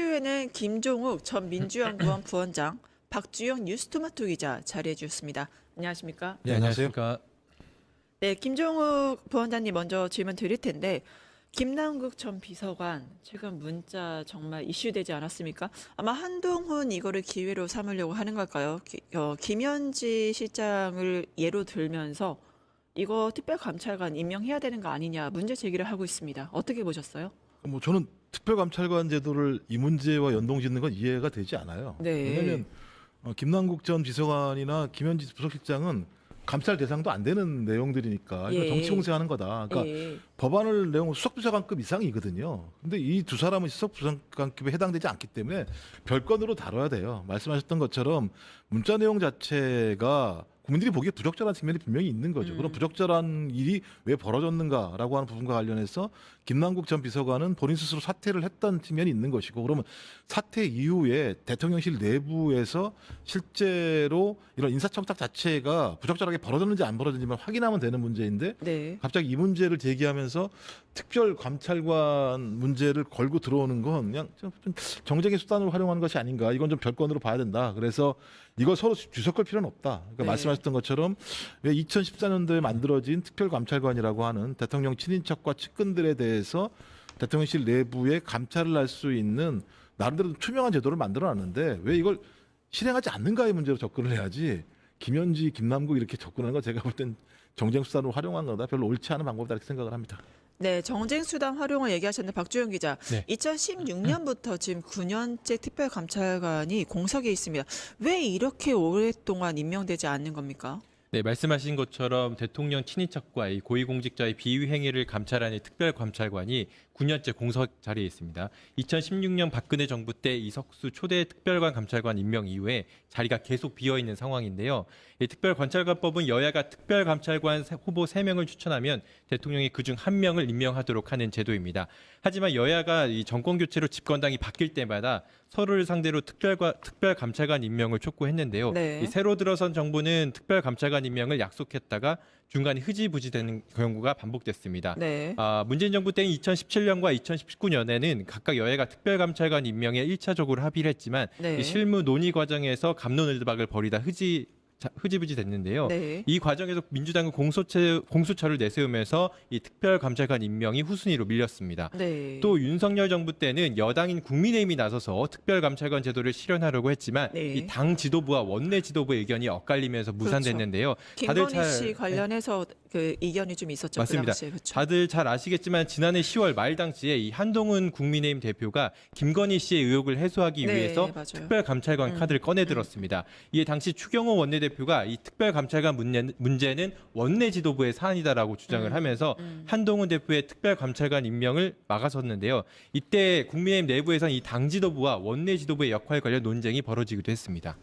이슈에는 김종욱 전 민주연구원 부원장, 박주영 뉴스토마토 기자 자리해 주셨습니다. 안녕하십니까? 네, 안녕하십니까. 네, 김종욱 부원장님 먼저 질문 드릴 텐데 김남국 전 비서관 최근 문자 정말 이슈되지 않았습니까? 아마 한동훈 이거를 기회로 삼으려고 하는 걸까요? 기- 어, 김현지 실장을 예로 들면서 이거 특별감찰관 임명해야 되는 거 아니냐 문제 제기를 하고 있습니다. 어떻게 보셨어요? 뭐 저는 특별감찰관 제도를 이 문제와 연동짓는 건 이해가 되지 않아요. 네. 왜냐하면 어, 김남국 전 비서관이나 김현지 부속실장은 감찰 대상도 안 되는 내용들이니까 예. 정치 공세하는 거다. 그러니까 예. 법안을 내용 수석부장관급 이상이거든요. 근데 이 두 사람은 수석부장관급에 해당되지 않기 때문에 별건으로 다뤄야 돼요. 말씀하셨던 것처럼 문자 내용 자체가 국민들이 보기에 부적절한 측면이 분명히 있는 거죠. 음. 그럼 부적절한 일이 왜 벌어졌는가라고 하는 부분과 관련해서 김남국 전 비서관은 본인 스스로 사퇴를 했던 측면이 있는 것이고 그러면 사퇴 이후에 대통령실 내부에서 실제로 이런 인사청탁 자체가 부적절하게 벌어졌는지 안 벌어졌는지만 확인하면 되는 문제인데 네. 갑자기 이 문제를 제기하면서 특별 감찰관 문제를 걸고 들어오는 건 그냥 좀 정쟁의 수단으로 활용하는 것이 아닌가 이건 좀 별건으로 봐야 된다. 그래서 이걸 서로 뒤섞을 필요는 없다. 그러니까 네. 말씀하셨던 것처럼 왜 2014년도에 만들어진 특별 감찰관이라고 하는 대통령 친인척과 측근들에 대해서 대통령실 내부에 감찰을 할 수 있는 나름대로 투명한 제도를 만들어놨는데 왜 이걸 실행하지 않는가의 문제로 접근을 해야지 김현지, 김남국 이렇게 접근하는 건 제가 볼 땐 정쟁 수단으로 활용한 거다 별로 옳지 않은 방법이다 이렇게 생각을 합니다. 네, 정쟁 수단 활용을 얘기하셨는데 박주영 기자, 네. 2016년부터 지금 9년째 특별감찰관이 공석에 있습니다. 왜 이렇게 오랫동안 임명되지 않는 겁니까? 네, 말씀하신 것처럼 대통령 친인척과 이 고위공직자의 비위 행위를 감찰하는 특별감찰관이 9년째 공석 자리에 있습니다. 2016년 박근혜 정부 때 이석수 초대 특별관 감찰관 임명 이후에 자리가 계속 비어 있는 상황인데요. 이 특별감찰관법은 여야가 특별감찰관 후보 3명을 추천하면 대통령이 그중 한 명을 임명하도록 하는 제도입니다. 하지만 여야가 이 정권 교체로 집권당이 바뀔 때마다 서로를 상대로 특별과 특별 감찰관 임명을 촉구했는데요. 네. 이 새로 들어선 정부는 특별 감찰관 임명을 약속했다가 중간에 흐지부지 되는 경우가 반복됐습니다. 네. 아, 문재인 정부 때인 2017년과 2019년에는 각각 여야가 특별감찰관 임명에 1차적으로 합의를 했지만 네. 이 실무 논의 과정에서 감론을박을 벌이다 흐지 자- 흐지부지 됐는데요. 네. 이 과정에서 민주당은 공소체, 공수처를 내세우면서 이 특별감찰관 임명이 후순위로 밀렸습니다. 네. 또 윤석열 정부 때는 여당인 국민의힘이 나서서 특별감찰관 제도를 실현하려고 했지만 네. 이당 지도부와 원내 지도부의 의견이 엇갈리면서 무산됐는데요. 다들 김건희 잘- 씨 관련해서 그 이견이 좀 있었죠. 맞습니다. 그 당시에. 그렇죠. 다들 잘 아시겠지만 지난해 10월 말 당시에 이 한동훈 국민의힘 대표가 김건희 씨의 의혹을 해소하기 네, 위해서 맞아요. 특별감찰관 음, 카드를 꺼내들었습니다. 이에 당시 추경호 원내대표가 이 특별감찰관 문제, 문제 는 원내 지도부의 사안이다라고 주장을 음, 하면서 음. 한동훈 대표의 특별감찰관 임명을 막아섰는데요. 이때 국민의힘 내부에서는 이 당 지도부와 원내 지도부의 역할 관련 논쟁이 벌어지기도 했습니다.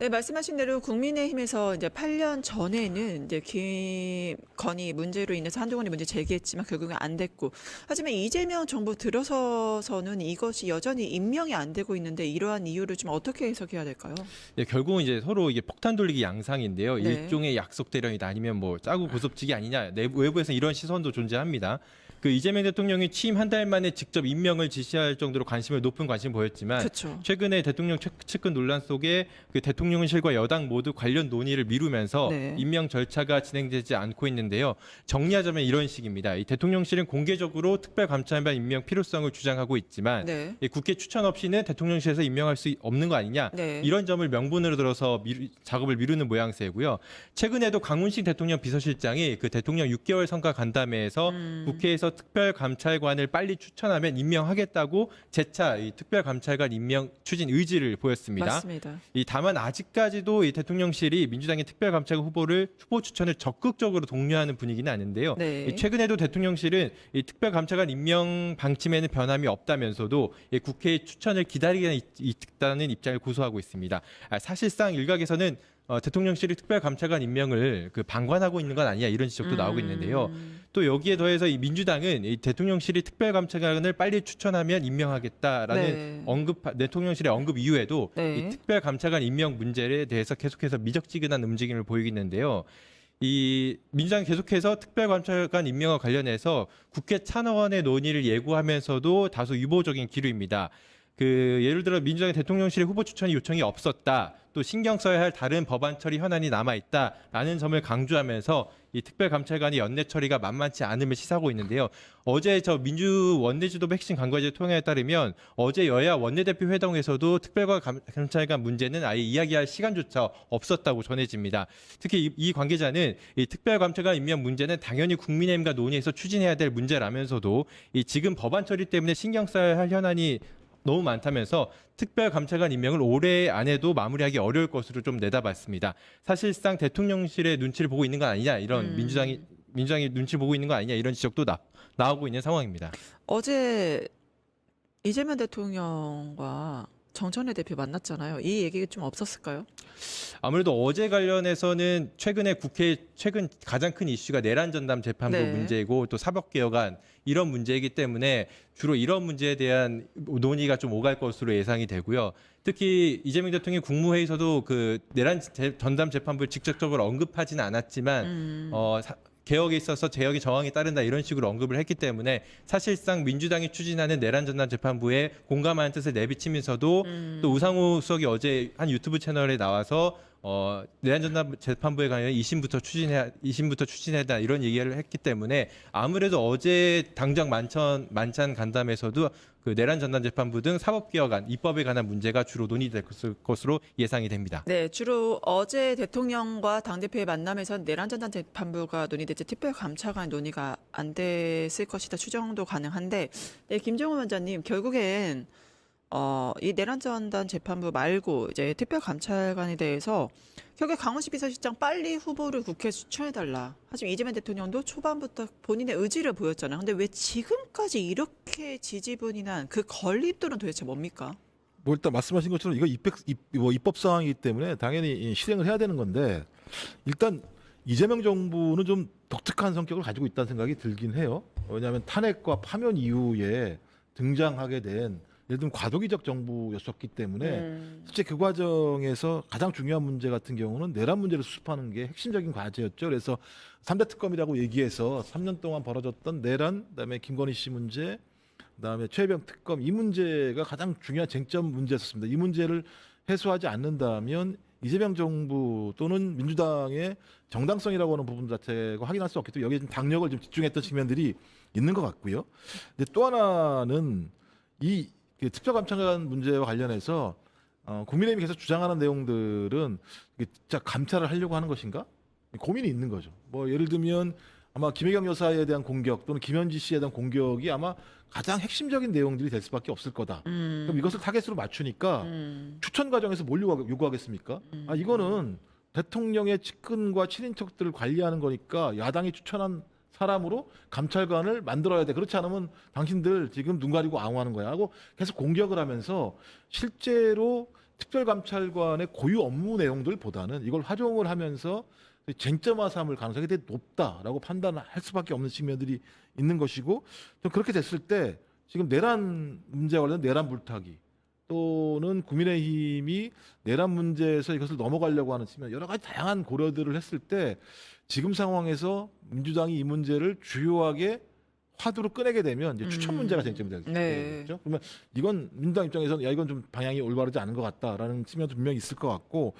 네, 말씀하신 대로 국민의힘에서 이제 8년 전에는 이제 김건희 문제로 인해서 한동훈이 문제 제기했지만 결국은 안 됐고 하지만 이재명 정부 들어서서는 이것이 여전히 임명이 안 되고 있는데 이러한 이유를 좀 어떻게 해석해야 될까요? 예, 결국은 이제 서로 이게 폭탄 돌리기 양상인데요. 네. 일종의 약속 대령이다 아니면 뭐 짜고 고섭지기 아니냐. 내부 외부에서 이런 시선도 존재합니다. 그 이재명 대통령이 취임 한 달 만에 직접 임명을 지시할 정도로 관심을 높은 관심 을 보였지만 그렇죠. 최근에 대통령 측- 측근 논란 속에 그 대통령실과 여당 모두 관련 논의를 미루면서 네. 임명 절차가 진행되지 않고 있는데요. 정리하자면 이런 식입니다. 이 대통령실은 공개적으로 특별감찰관 임명 필요성을 주장하고 있지만 네. 이 국회 추천 없이는 대통령실에서 임명할 수 없는 거 아니냐 네. 이런 점을 명분으로 들어서 미루- 작업을 미루는 모양새고요. 최근에도 강훈식 대통령 비서실장이 그 대통령 6개월 성과 간담회에서 음. 국회에서 특별감찰관을 빨리 추천하면 임명하겠다고 재차 이 특별감찰관 임명 추진 의지를 보였습니다. 맞습니다. 이 다만 아직까지도 이 대통령실이 민주당의 특별감찰관 후보를 후보 추천을 적극적으로 독려하는 분위기는 아닌데요. 네. 이 최근에도 대통령실은 이 특별감찰관 임명 방침에는 변함이 없다면서도 이 국회의 추천을 기다리겠다는 입장을 고수하고 있습니다. 아, 사실상 일각에서는 어, 대통령실이 특별감찰관 임명을 그 방관하고 있는 건 아니냐 이런 지적도 나오고 있는데요. 음. 또 여기에 더해서 이 민주당은 이 대통령실이 특별감찰관을 빨리 추천하면 임명하겠다라는 네. 언급 대통령실의 언급 이후에도 네. 이 특별감찰관 임명 문제에 대해서 계속해서 미적지근한 움직임을 보이겠는데요. 이 민주당 계속해서 특별감찰관 임명과 관련해서 국회 찬원의 논의를 예고하면서도 다소 유보적인 기류입니다. 그 예를 들어 민주당의 대통령실의 후보 추천이 요청이 없었다. 또 신경 써야 할 다른 법안 처리 현안이 남아 있다라는 점을 강조하면서 이 특별감찰관의 연내 처리가 만만치 않음을 시사하고 있는데요. 어제 저 민주 원내지도부 핵심 관계자 통화에 따르면 어제 여야 원내대표 회동에서도 특별감찰관 문제는 아예 이야기할 시간조차 없었다고 전해집니다. 특히 이, 이 관계자는 이 특별감찰관 임명 문제는 당연히 국민의힘과 논의해서 추진해야 될 문제라면서도 이 지금 법안 처리 때문에 신경 써야 할 현안이 너무 많다면서 특별감찰관 임명을 올해 안에도 마무리하기 어려울 것으로 좀 내다봤습니다. 사실상 대통령실의 눈치를 보고 있는 건 아니냐 이런 음. 민주당이 민주당이 눈치 보고 있는 거 아니냐 이런 지적도 나, 나오고 있는 상황입니다. 어제 이재명 대통령과 정천래 대표 만났잖아요. 이 얘기가 좀 없었을까요? 아무래도 어제 관련해서는 최근에 국회 최근 가장 큰 이슈가 내란 전담 재판부 네. 문제이고 또 사법 개혁안 이런 문제이기 때문에 주로 이런 문제에 대한 논의가 좀 오갈 것으로 예상이 되고요. 특히 이재명 대통령이 국무회의에서도 그 내란 재- 전담 재판부를 직접적으로 언급하지는 않았지만 음. 어, 사- 개혁에 있어서 개혁의 정황에 따른다 이런 식으로 언급을 했기 때문에 사실상 민주당이 추진하는 내란 전담 재판부에 공감하는 뜻을 내비치면서도 음. 또 우상호 수석이 어제 한 유튜브 채널에 나와서 어, 내란 전담 재판부에 관련 2심부터 추진해 2심부터 추진해다 이런 얘기를 했기 때문에 아무래도 어제 당장 만찬 만찬 간담회에서도 그 내란 전담 재판부 등 사법 개혁안 입법에 관한 문제가 주로 논의될 것으로 예상이 됩니다. 네, 주로 어제 대통령과 당 대표의 만남에서 내란전단 재판부가 논의됐지 특별 감찰관 논의가 안 됐을 것이다 추정도 가능한데, 네, 김정은 원장님 결국엔 어, 이 내란전단 재판부 말고 이제 특별감찰관에 대해서 결국에 강원시 비서실장 빨리 후보를 국회에 추천해달라. 하지만 이재명 대통령도 초반부터 본인의 의지를 보였잖아요. 근데 왜 지금까지 이렇게 지지분이 난 그 걸림돌은 도대체 뭡니까? 뭐 일단 말씀하신 것처럼 이거 입백, 입, 뭐 입법 사항이기 때문에 당연히 이 실행을 해야 되는 건데 일단 이재명 정부는 좀 독특한 성격을 가지고 있다는 생각이 들긴 해요. 왜냐하면 탄핵과 파면 이후에 등장하게 된 예를 들면 과도기적 정부였었기 때문에 음. 실제 그 과정에서 가장 중요한 문제 같은 경우는 내란 문제를 수습하는 게 핵심적인 과제였죠. 그래서 삼대 특검이라고 얘기해서 3년 동안 벌어졌던 내란, 그다음에 김건희 씨 문제, 그다음에 최병 특검 이 문제가 가장 중요한 쟁점 문제였습니다. 이 문제를 해소하지 않는다면 이재명 정부 또는 민주당의 정당성이라고 하는 부분 자체가 확인할 수 없기 때문에 여기에 좀 당력을 좀 집중했던 측면들이 있는 것 같고요. 근데 또 하나는 이그 특별감찰관 문제와 관련해서 어, 국민의힘이 계속 주장하는 내용들은 이게 진짜 감찰을 하려고 하는 것인가 고민이 있는 거죠. 뭐 예를 들면 아마 김혜경 여사에 대한 공격 또는 김현지 씨에 대한 공격이 아마 가장 핵심적인 내용들이 될 수밖에 없을 거다. 음. 그럼 이것을 타겟으로 맞추니까 음. 추천 과정에서 뭘 요구- 요구하겠습니까? 음. 아 이거는 대통령의 측근과 친인척들을 관리하는 거니까 야당이 추천한 사람으로 감찰관을 만들어야 돼. 그렇지 않으면 당신들 지금 눈 가리고 앙호하는 거야 하고 계속 공격을 하면서 실제로 특별감찰관의 고유 업무 내용들보다는 이걸 활용을 하면서 쟁점화 삼을 가능성이 되게 높다라고 판단할 수밖에 없는 측면들이 있는 것이고 좀 그렇게 됐을 때 지금 내란 문제와 관련 내란 불타기 또는 국민의힘이 내란 문제에서 이것을 넘어가려고 하는 측면 여러 가지 다양한 고려들을 했을 때 지금 상황에서 민주당이 이 문제를 주요하게 화두로 꺼내게 되면 이제 추천 음. 문제가 쟁점이 될 네. 거죠. 그러면 이건 민주당 입장에서는 야 이건 좀 방향이 올바르지 않은 것 같다라는 측면도 분명히 있을 것 같고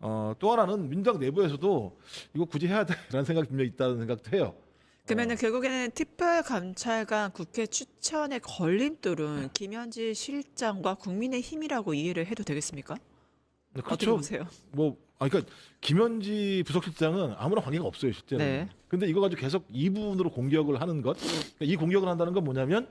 어, 또 하나는 민주당 내부에서도 이거 굳이 해야 돼라는 생각이 분명히 있다는 생각도 해요. 그러면은 결국에는 특별감찰관 국회 추천의 걸림돌은 김현지 실장과 국민의 힘이라고 이해를 해도 되겠습니까? 네, 어떻게 그렇죠. 보세요? 뭐, 아, 그러니까 김현지 부속실장은 아무런 관계가 없어요, 실제로. 네. 근데 이거 가지고 계속 이 부분으로 공격을 하는 것, 그러니까 이 공격을 한다는 건 뭐냐면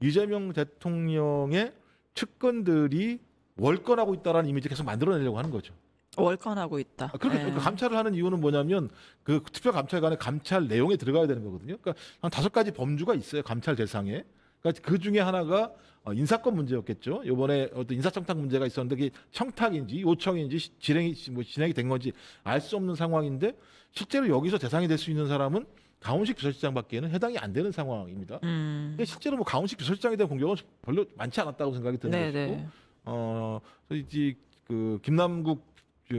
이재명 대통령의 측근들이 월권하고 있다라는 이미지 계속 만들어내려고 하는 거죠. 월권하고 있다. 아, 그렇게 네. 그러니까 감찰을 하는 이유는 뭐냐면 그 특별 감찰관의 감찰 내용에 들어가야 되는 거거든요. 그러니까 한 다섯 가지 범주가 있어요, 감찰 대상에. 그러니까 그 중에 하나가 어, 인사권 문제였겠죠. 이번에 어떤 인사청탁 문제가 있었는데 그게 청탁인지 요청인지 시- 진행이 뭐 진행이 된 건지 알 수 없는 상황인데 실제로 여기서 대상이 될 수 있는 사람은 강훈식 비서실장밖에는 해당이 안 되는 상황입니다. 음. 근데 실제로 뭐 강훈식 비서실장에 대한 공격은 별로 많지 않았다고 생각이 드는 네, 것이고, 네. 어, 이제 그 김남국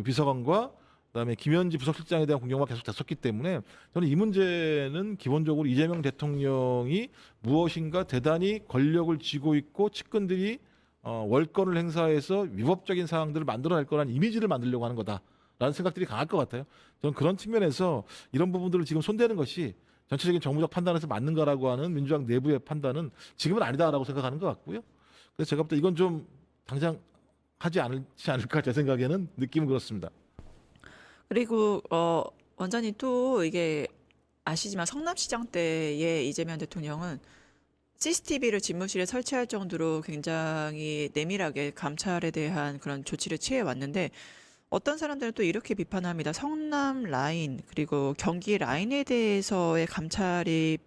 비서관과 그다음에 김현지 부속실장에 대한 공격만 계속 됐었기 때문에 저는 이 문제는 기본적으로 이재명 대통령이 무엇인가 대단히 권력을 쥐고 있고 측근들이 어, 월권을 행사해서 위법적인 사항들을 만들어낼 거라는 이미지를 만들려고 하는 거다라는 생각들이 강할 것 같아요. 저는 그런 측면에서 이런 부분들을 지금 손대는 것이 전체적인 정부적 판단에서 맞는가라고 하는 민주당 내부의 판단은 지금은 아니다라고 생각하는 것 같고요. 그래서 제가 볼 때 이건 좀 당장 하지 않을지 않을까 제 생각에는 느낌은 그렇습니다. 그리고 어 원장님 또 이게 아시지만 성남시장 때의 이재명 대통령은 CCTV를 집무실에 설치할 정도로 굉장히 내밀하게 감찰에 대한 그런 조치를 취해 왔는데 어떤 사람들은 또 이렇게 비판합니다. 성남 라인 그리고 경기 라인에 대해서의 감찰이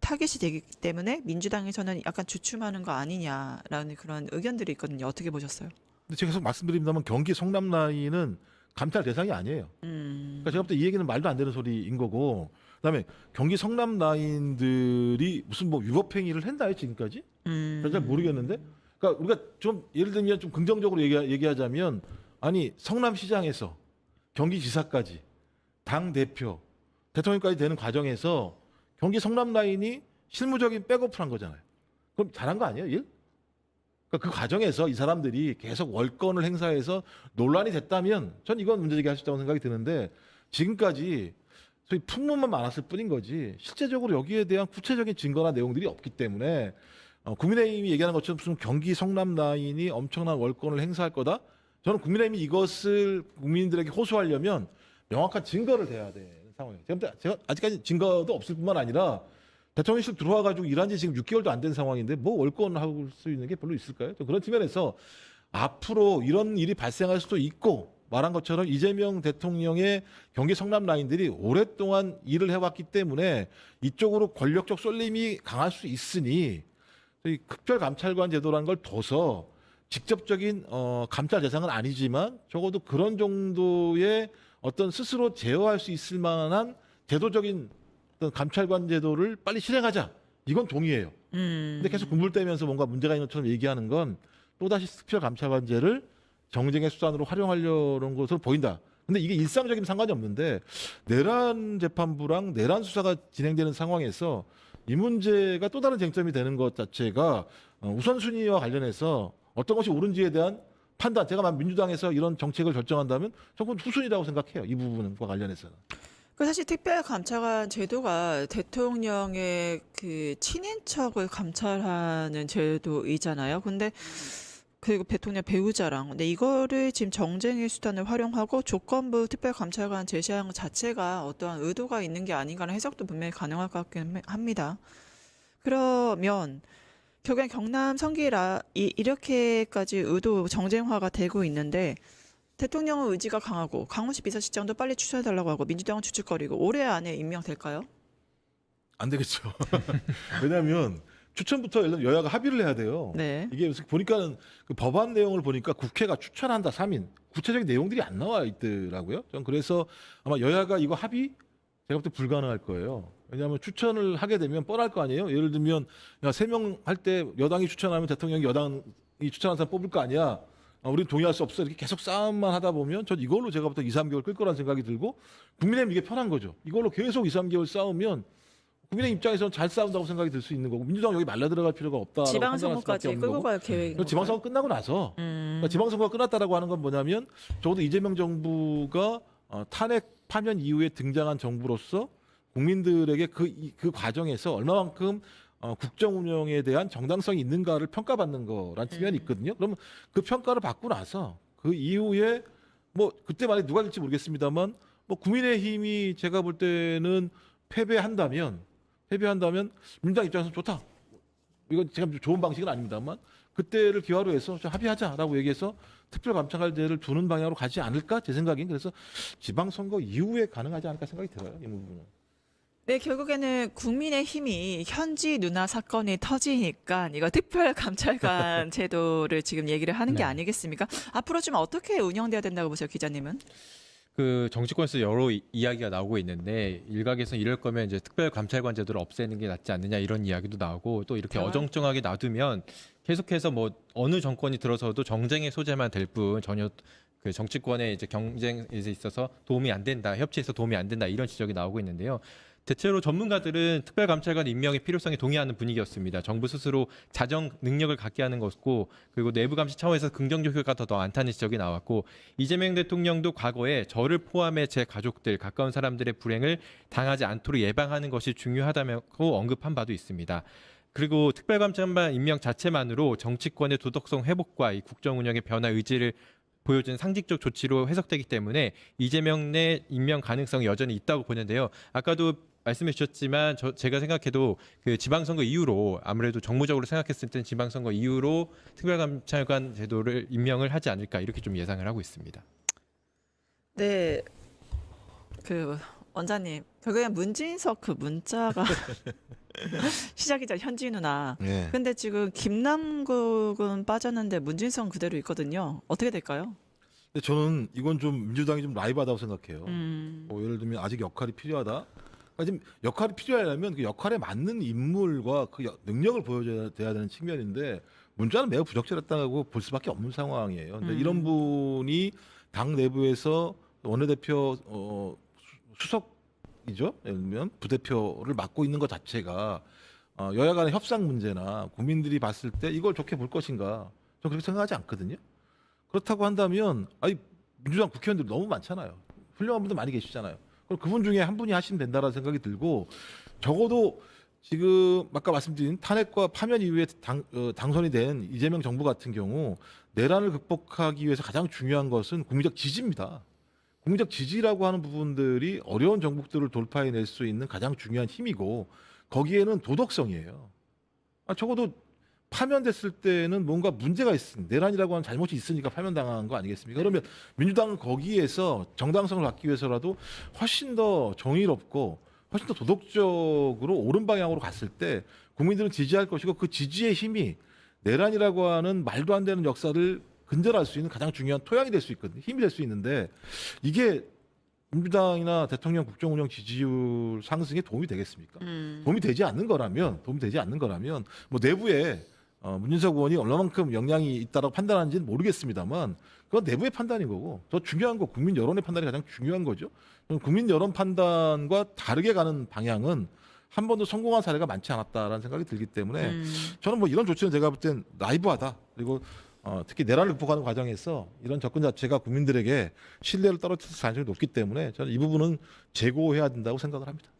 타겟이 되기 때문에 민주당에서는 약간 주춤하는 거 아니냐라는 그런 의견들이 있거든요. 어떻게 보셨어요? 근데 제가 계속 말씀드립니다만 경기 성남 라인은 감찰 대상이 아니에요. 음. 그러니까 제가 볼 때 이 얘기는 말도 안 되는 소리인 거고 그다음에 경기 성남 라인들이 무슨 뭐 위법 행위를 했나요 지금까지? 음. 잘 모르겠는데. 그러니까 우리가 좀 예를 들면 좀 긍정적으로 얘기, 얘기하 자면 아니 성남시장에서 경기지사까지 당 대표 대통령까지 되는 과정에서 경기 성남 라인이 실무적인 백업을 한 거잖아요. 그럼 잘한 거 아니에요, 일? 그러니까 그 과정에서 이 사람들이 계속 월권을 행사해서 논란이 됐다면 전 이건 문제제기 할 수 있다고 생각이 드는데 지금까지 소위 풍문만 많았을 뿐인 거지 실제적으로 여기에 대한 구체적인 증거나 내용들이 없기 때문에 어, 국민의힘이 얘기하는 것처럼 무슨 경기 성남 라인이 엄청난 월권을 행사할 거다. 저는 국민의힘이 이것을 국민들에게 호소하려면 명확한 증거를 대야 되는 상황이에요. 제가, 제가 아직까지 증거도 없을 뿐만 아니라 대통령실 들어와 가지고 일한 지 지금 6개월도 안 된 상황인데 뭐 월권 할수 있는 게 별로 있을까요? 또 그런 측면에서 앞으로 이런 일이 발생할 수도 있고 말한 것처럼 이재명 대통령의 경기 성남 라인들이 오랫동안 일을 해왔기 때문에 이쪽으로 권력적 쏠림이 강할 수 있으니 이 특별감찰관 제도라는 걸 둬서 직접적인 어, 감찰 대상은 아니지만 적어도 그런 정도의 어떤 스스로 제어할 수 있을 만한 제도적인 어떤 감찰관 제도를 빨리 실행하자. 이건 동의해요. 음. 근데 계속 군불대면서 뭔가 문제가 있는 것처럼 얘기하는 건 또다시 특별 감찰관제를 정쟁의 수단으로 활용하려는 것으로 보인다. 근데 이게 일상적인 상관이 없는데 내란 재판부랑 내란 수사가 진행되는 상황에서 이 문제가 또 다른 쟁점이 되는 것 자체가 어, 우선순위와 관련해서 어떤 것이 옳은지에 대한 판단, 제가 민주당에서 이런 정책을 결정한다면 저건 후순위라고 생각해요. 이 부분과 관련해서는. 그 사실 특별감찰관 제도가 대통령의 그 친인척을 감찰하는 제도이잖아요. 근데 그리고 대통령 배우자랑 근데 이거를 지금 정쟁의 수단을 활용하고 조건부 특별감찰관 제시한 것 자체가 어떠한 의도가 있는 게 아닌가라는 해석도 분명히 가능할 것 같긴 합니다. 그러면 결국엔 경남 성기라 이, 이렇게까지 의도 정쟁화가 되고 있는데 대통령은 의지가 강하고 강원시 비서실장도 빨리 추천해달라고 하고 민주당은 추측거리고 올해 안에 임명될까요? 안 되겠죠. 왜냐하면 추천부터 들면 여야가 합의를 해야 돼요. 네. 이게 보니까는 그 법안 내용을 보니까 국회가 추천한다 3인 구체적인 내용들이 안 나와 있더라고요. 전 그래서 아마 여야가 이거 합의 제가 볼 때 불가능할 거예요. 왜냐하면 추천을 하게 되면 뻔할 거 아니에요. 예를 들면 세명 할 때 여당이 추천하면 대통령이 여당이 추천한 사람 뽑을 거 아니야. 아, 우리 동의할 수 없어. 이렇게 계속 싸움만 하다 보면 전 이걸로 제가 볼때 2, 3개월 끌 거라는 생각이 들고 국민의힘 이게 편한 거죠. 이걸로 계속 2, 3개월 싸우면 국민의 입장에서는 잘 싸운다고 생각이 들 수 있는 거고 민주당 여기 말려 들어갈 필요가 없다. 지방선거까지 끌고 갈 계획인 지방선거 끝나고 나서 음. 그러니까 지방선거가 끝났다라고 하는 건 뭐냐면 적어도 이재명 정부가 어, 탄핵 파면 이후에 등장한 정부로서 국민들에게 그, 이- 그 과정에서 얼마만큼 어, 국정 운영에 대한 정당성이 있는가를 평가받는 거라는 측면이 있거든요. 그러면 그 평가를 받고 나서 그 이후에 뭐 그때 만에 누가 될지 모르겠습니다만 뭐 국민의힘이 제가 볼 때는 패배한다면 패배한다면 민주당 입장에서 좋다. 이건 제가 좋은 방식은 아닙니다만 그때를 기화로 해서 좀 합의하자라고 얘기해서 특별감찰제를 두는 방향으로 가지 않을까 제 생각엔 그래서 지방선거 이후에 가능하지 않을까 생각이 들어요 이 부분은. 네, 결국에는 국민의 힘이 현지 누나 사건이 터지니까 이거 특별감찰관 제도를 지금 얘기를 하는 게 네. 아니겠습니까? 앞으로 좀 어떻게 운영돼야 된다고 보세요, 기자님은? 그 정치권에서 여러 이, 이야기가 나오고 있는데 일각에서 이럴 거면 이제 특별감찰관 제도를 없애는 게 낫지 않느냐 이런 이야기도 나오고 또 이렇게 대화? 어정쩡하게 놔두면 계속해서 뭐 어느 정권이 들어서도 정쟁의 소재만 될 뿐 전혀 그 정치권의 이제 경쟁에 있어서 도움이 안 된다 협치에서 도움이 안 된다 이런 지적이 나오고 있는데요. 대체로 전문가들은 특별감찰관 임명의 필요성에 동의하는 분위기였습니다. 정부 스스로 자정 능력을 갖게 하는 것고 그리고 내부 감시 차원에서 긍정적 효과가 더 많다는 지적이 나왔고 이재명 대통령도 과거에 저를 포함해 제 가족들 가까운 사람들의 불행을 당하지 않도록 예방하는 것이 중요하다고 언급한 바도 있습니다. 그리고 특별감찰관 임명 자체만으로 정치권의 도덕성 회복과 이 국정 운영의 변화 의지를 보여준 상징적 조치로 해석되기 때문에 이재명 내 임명 가능성이 여전히 있다고 보는데요. 아까도 말씀해 주셨지만 저, 제가 생각해도 그 지방선거 이후로 아무래도 정무적으로 생각했을 땐 지방선거 이후로 특별감찰관 제도를 임명을 하지 않을까 이렇게 좀 예상을 하고 있습니다. 네, 그 원장님 결국엔 문진석 그 문자가 시작이자 현지 누나. 예. 근데 지금 김남국은 빠졌는데 문진성 그대로 있거든요. 어떻게 될까요? 근데 저는 이건 좀 민주당이 좀 라이브하다고 생각해요. 음, 뭐 예를 들면 아직 역할이 필요하다. 지금 역할이 필요하려면 그 역할에 맞는 인물과 그 여- 능력을 보여줘야 돼야 되는 측면인데 문자는 매우 부적절했다고 볼 수밖에 없는 상황이에요. 근데 음. 이런 분이 당 내부에서 원내대표 어, 수- 수석이죠. 예를 들면 부대표를 맡고 있는 것 자체가 어, 여야 간의 협상 문제나 국민들이 봤을 때 이걸 좋게 볼 것인가 저는 그렇게 생각하지 않거든요. 그렇다고 한다면 아니 민주당 국회의원들 너무 많잖아요. 훌륭한 분들 많이 계시잖아요. 그분 중에 한 분이 하시면 된다라는 생각이 들고 적어도 지금 아까 말씀드린 탄핵과 파면 이후에 당, 어, 당선이 된 이재명 정부 같은 경우 내란을 극복하기 위해서 가장 중요한 것은 국민적 지지입니다. 국민적 지지라고 하는 부분들이 어려운 정국들을 돌파해낼 수 있는 가장 중요한 힘이고 거기에는 도덕성이에요. 아, 적어도 파면됐을 때는 뭔가 문제가 있습니다. 내란이라고 하는 잘못이 있으니까 파면당한 거 아니겠습니까? 그러면 민주당은 거기에서 정당성을 갖기 위해서라도 훨씬 더 정의롭고 훨씬 더 도덕적으로 옳은 방향으로 갔을 때 국민들은 지지할 것이고 그 지지의 힘이 내란이라고 하는 말도 안 되는 역사를 근절할 수 있는 가장 중요한 토양이 될 수 있거든요. 힘이 될 수 있는데 이게 민주당이나 대통령 국정 운영 지지율 상승에 도움이 되겠습니까? 음. 도움이 되지 않는 거라면 도움이 되지 않는 거라면 뭐 내부에 어, 문진석 의원이 얼마만큼 영향이 있다고 판단하는지는 모르겠습니다만 그건 내부의 판단인 거고 더 중요한 거 국민 여론의 판단이 가장 중요한 거죠. 국민 여론 판단과 다르게 가는 방향은 한 번도 성공한 사례가 많지 않았다라는 생각이 들기 때문에 음. 저는 뭐 이런 조치는 제가 볼 땐 라이브하다 그리고 어, 특히 내란을 극복하는 과정에서 이런 접근 자체가 국민들에게 신뢰를 떨어뜨릴 가능성이 높기 때문에 저는 이 부분은 재고해야 된다고 생각을 합니다.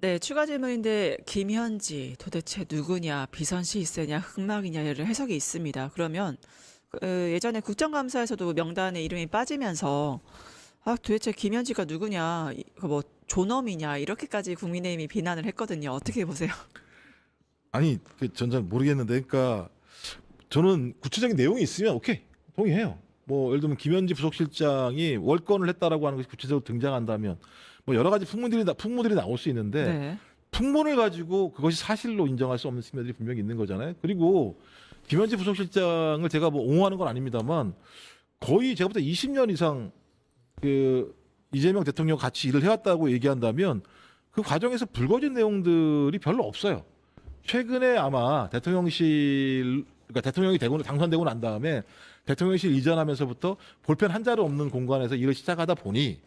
네, 추가 질문인데 김현지 도대체 누구냐, 비선 시세냐, 흑막이냐를 해석이 있습니다. 그러면 그, 예전에 국정감사에서도 명단에 이름이 빠지면서 아, 도대체 김현지가 누구냐, 이- 그뭐 존엄이냐 이렇게까지 국민의힘이 비난을 했거든요. 어떻게 보세요? 아니 그 전잘 모르겠는데 그러니까 저는 구체적인 내용이 있으면 오케이 동의해요. 뭐 예를 들면 김현지 부속실장이 월권을 했다라고 하는 것이 구체적으로 등장한다면 뭐 여러 가지 풍문들이 나- 풍문들이 나올 수 있는데 네. 풍문을 가지고 그것이 사실로 인정할 수 없는 측면들이 분명히 있는 거잖아요. 그리고 김현지 부속실장을 제가 뭐 옹호하는 건 아닙니다만 거의 제가 볼때 20년 이상 그 이재명 대통령 같이 일을 해왔다고 얘기한다면 그 과정에서 불거진 내용들이 별로 없어요. 최근에 아마 대통령실 그러니까 대통령이 되고 당선되고 난 다음에 대통령실 이전하면서부터 볼펜 한 자루 없는 공간에서 일을 시작하다 보니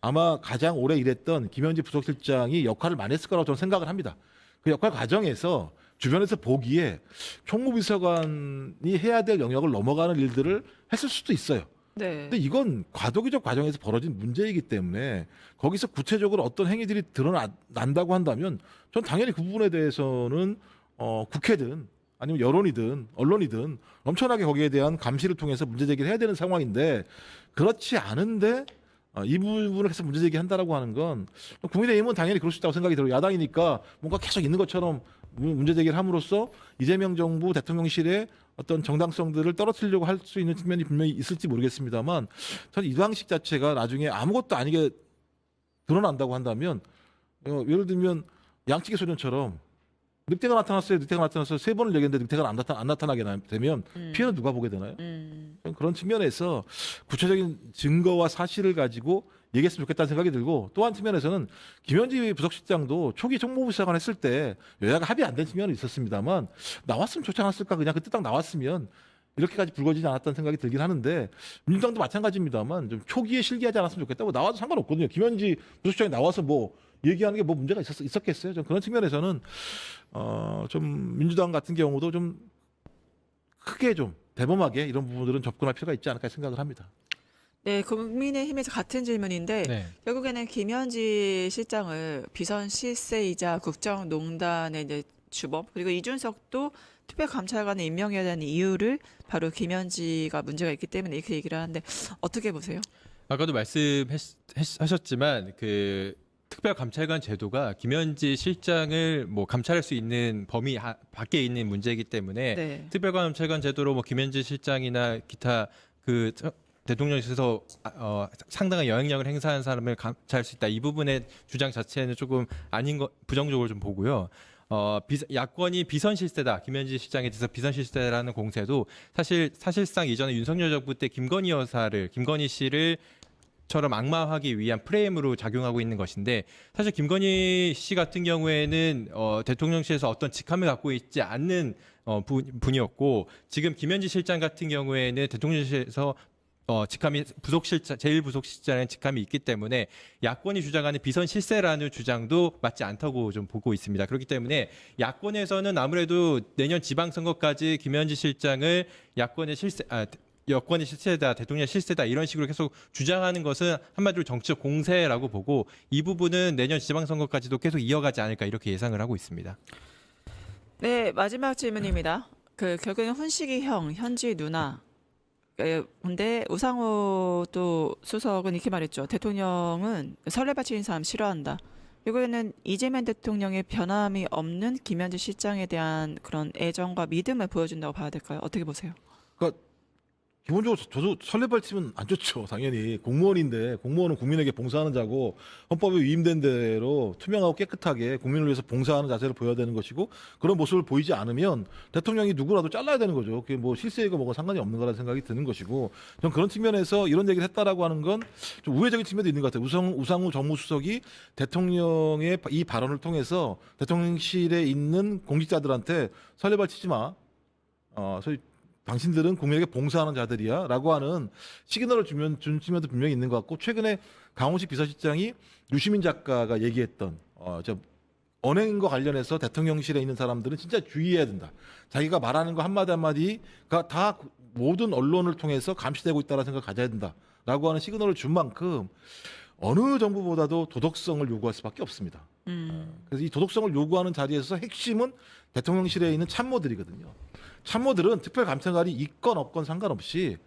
아마 가장 오래 일했던 김현지 부속실장이 역할을 많이 했을 거라고 저는 생각을 합니다. 그 역할 과정에서 주변에서 보기에 총무비서관이 해야 될 영역을 넘어가는 일들을 했을 수도 있어요. 네. 근데 이건 과도기적 과정에서 벌어진 문제이기 때문에 거기서 구체적으로 어떤 행위들이 드러난다고 한다면 전 당연히 그 부분에 대해서는 어, 국회든 아니면 여론이든 언론이든 엄청나게 거기에 대한 감시를 통해서 문제 제기를 해야 되는 상황인데 그렇지 않은데 어, 이 부분을 해서 문제 제기한다라고 하는 건 국민의힘은 당연히 그럴 수 있다고 생각이 들어요. 야당이니까 뭔가 계속 있는 것처럼 문- 문제 제기를 함으로써 이재명 정부 대통령실의 어떤 정당성들을 떨어뜨리려고 할 수 있는 측면이 분명히 있을지 모르겠습니다만 저는 이 방식 자체가 나중에 아무것도 아니게 드러난다고 한다면 어, 예를 들면 양치기 소년처럼 늑대가 나타났어요. 늑대가 나타났어요. 세 번을 얘기했는데 늑대가 안, 나타, 안 나타나게 나- 되면 음. 피해는 누가 보게 되나요? 음. 그런 측면에서 구체적인 증거와 사실을 가지고 얘기했으면 좋겠다는 생각이 들고 또 한 측면에서는 김현지 부속실장도 초기 총무부시장을 했을 때 여야가 합의 안 된 측면은 있었습니다만 나왔으면 좋지 않았을까 그냥 그때 딱 나왔으면 이렇게까지 불거지지 않았다는 생각이 들긴 하는데 민주당도 마찬가지입니다만 좀 초기에 실기하지 않았으면 좋겠다고 나와도 상관없거든요. 김현지 부속실장이 나와서 뭐 얘기하는 게 뭐 문제가 있었, 있었겠어요. 좀 그런 측면에서는 어, 좀 민주당 같은 경우도 좀 크게 좀 대범하게 이런 부분들은 접근할 필요가 있지 않을까 생각을 합니다. 네, 국민의힘에서 같은 질문인데 네. 결국에는 김현지 실장을 비선 실세이자 국정농단의 이제 주범 그리고 이준석도 특별감찰관을 임명해야 되는 이유를 바로 김현지가 문제가 있기 때문에 이렇게 얘기를 하는데 어떻게 보세요? 아까도 말씀하셨지만 그 특별감찰관 제도가 김현지 실장을 뭐 감찰할 수 있는 범위 하- 밖에 있는 문제이기 때문에 네. 특별감찰관 제도로 뭐 김현지 실장이나 기타 그 저- 대통령실에서 아- 어, 상당한 영향력을 행사하는 사람을 감찰할 수 있다. 이 부분의 주장 자체는 조금 아닌 거 부정적으로 좀 보고요. 어, 비, 야권이 비선 실세다. 김현지 실장에 대해서 비선 실세라는 공세도 사실 사실상 이전에 윤석열 정부 때 김건희 여사를 김건희 씨를 처럼 악마화하기 위한 프레임으로 작용하고 있는 것인데 사실 김건희 씨 같은 경우에는 어, 대통령실에서 어떤 직함을 갖고 있지 않는 어, 분, 분이었고 지금 김현지 실장 같은 경우에는 대통령실에서 어, 직함이 부속실장 제일 부속실장의 직함이 있기 때문에 야권이 주장하는 비선 실세라는 주장도 맞지 않다고 좀 보고 있습니다. 그렇기 때문에 야권에서는 아무래도 내년 지방선거까지 김현지 실장을 야권의 실세 아, 여권의 실세다, 대통령 실세다 이런 식으로 계속 주장하는 것은 한마디로 정치적 공세라고 보고 이 부분은 내년 지방선거까지도 계속 이어가지 않을까 이렇게 예상을 하고 있습니다. 네, 마지막 질문입니다. 그 결국엔 훈식이 형, 현지 누나. 에, 근데 우상호 또 수석은 이렇게 말했죠. 대통령은 설레 바치는 사람 싫어한다. 이거는 이재명 대통령의 변함이 없는 김현지 실장에 대한 그런 애정과 믿음을 보여준다고 봐야 될까요? 어떻게 보세요? 기본적으로 저도 설레발 치면 안 좋죠. 당연히 공무원인데 공무원은 국민에게 봉사하는 자고 헌법에 위임된 대로 투명하고 깨끗하게 국민을 위해서 봉사하는 자세를 보여야 되는 것이고 그런 모습을 보이지 않으면 대통령이 누구라도 잘라야 되는 거죠. 그게 뭐 실세이고 뭐가 상관이 없는 거라는 생각이 드는 것이고 전 그런 측면에서 이런 얘기를 했다라고 하는 건 좀 우회적인 측면도 있는 것 같아요. 우상, 우상우 정무수석이 대통령의 이 발언을 통해서 대통령실에 있는 공직자들한테 설레발 치지 마. 어, 소위 당신들은 국민에게 봉사하는 자들이야 라고 하는 시그널을 주면 준 측면도 분명히 있는 것 같고 최근에 강훈식 비서실장이 유시민 작가가 얘기했던 어저 언행과 관련해서 대통령실에 있는 사람들은 진짜 주의해야 된다. 자기가 말하는 거 한마디 한마디가 다 모든 언론을 통해서 감시되고 있다는 생각을 가져야 된다 라고 하는 시그널을 준 만큼 어느 정부보다도 도덕성을 요구할 수밖에 없습니다. 음, 그래서 이 도덕성을 요구하는 자리에서 핵심은 대통령실에 있는 참모들이거든요. 참모들은 특별감찰관이 있건 없건 상관없이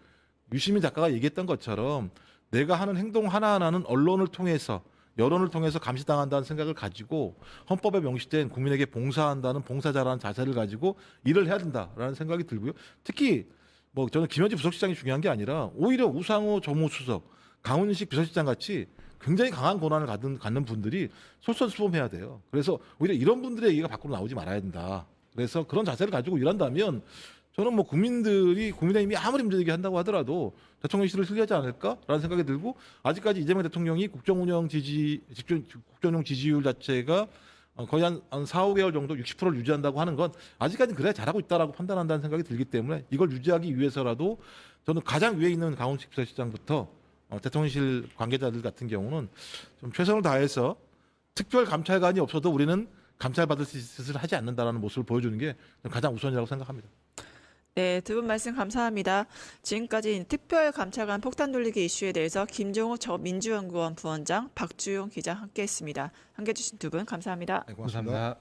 유시민 작가가 얘기했던 것처럼 내가 하는 행동 하나하나는 언론을 통해서 여론을 통해서 감시당한다는 생각을 가지고 헌법에 명시된 국민에게 봉사한다는 봉사자라는 자세를 가지고 일을 해야 된다라는 생각이 들고요. 특히 뭐 저는 김현지 부속실장이 중요한 게 아니라 오히려 우상호 정무수석, 강훈식 비서실장 같이 굉장히 강한 권한을 갖는, 갖는 분들이 솔선수범해야 돼요. 그래서 오히려 이런 분들의 얘기가 밖으로 나오지 말아야 된다. 그래서 그런 자세를 가지고 일한다면 저는 뭐 국민들이 국민의힘이 아무리 문제되게 한다고 하더라도 대통령실을 신뢰하지 않을까라는 생각이 들고 아직까지 이재명 대통령이 국정운영 지지 집중 국정운영 지지율 자체가 어, 거의 한, 한 4, 5개월 정도 60%를 유지한다고 하는 건 아직까지는 그래야 잘하고 있다라고 판단한다는 생각이 들기 때문에 이걸 유지하기 위해서라도 저는 가장 위에 있는 강훈식 비서실장부터 어, 대통령실 관계자들 같은 경우는 좀 최선을 다해서 특별 감찰관이 없어도 우리는 감찰받을 수 있을 짓을 하지 않는다라는 모습을 보여주는 게 가장 우선이라고 생각합니다. 네, 두 분 말씀 감사합니다. 지금까지 특별 감찰관 폭탄 돌리기 이슈에 대해서 김종욱 저 민주연구원 부원장, 박주용 기자 함께했습니다. 함께해 주신 두 분 감사합니다. 네, 고맙습니다. 감사합니다.